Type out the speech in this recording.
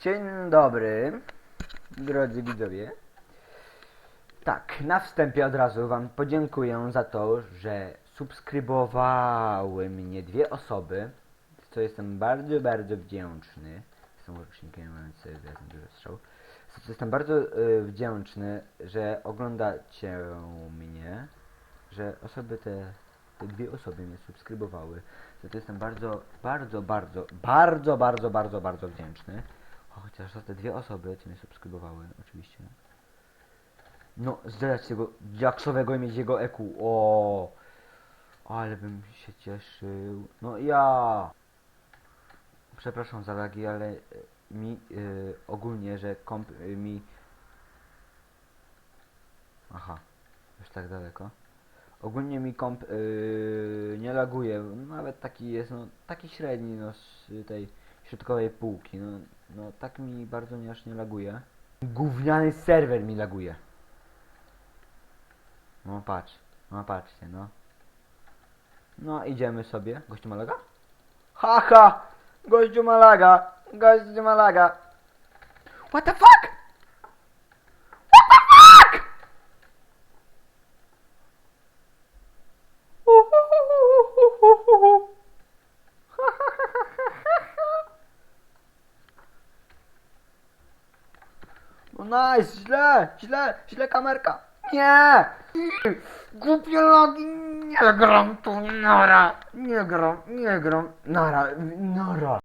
Dzień dobry, drodzy widzowie. Tak, na wstępie od razu Wam podziękuję za to, że subskrybowały mnie dwie osoby, co jestem bardzo, bardzo wdzięczny. Jestem rocznikiem, więc jestem dużo strzał. Jestem bardzo y, wdzięczny, że oglądacie mnie, że osoby te, te dwie osoby mnie subskrybowały. Za to jestem bardzo, bardzo, bardzo, bardzo, bardzo, bardzo, bardzo wdzięczny. Chociaż za te dwie osoby, co mnie subskrybowały, oczywiście. No, zdać tego jaksowego i mieć jego EQ. O, ale bym się cieszył. No ja. Przepraszam za lagi, ale e, mi y, ogólnie, że komp y, mi. Aha, już tak daleko. Ogólnie mi komp yy, nie laguje, nawet taki jest, no taki średni, no z tej środkowej półki, no, no tak mi bardzo nie aż nie laguje. Gówniany serwer mi laguje. No patrz, no patrzcie, no. No idziemy sobie. Gościu ma laga? Haha! Gościu ma laga! Gościu ma laga! What the fuck? What the fuck? No nice, źle, źle, źle kamerka. Nie! Głupie logi, nie gram tu, nara. Nie gram, nie gram, nara, nara.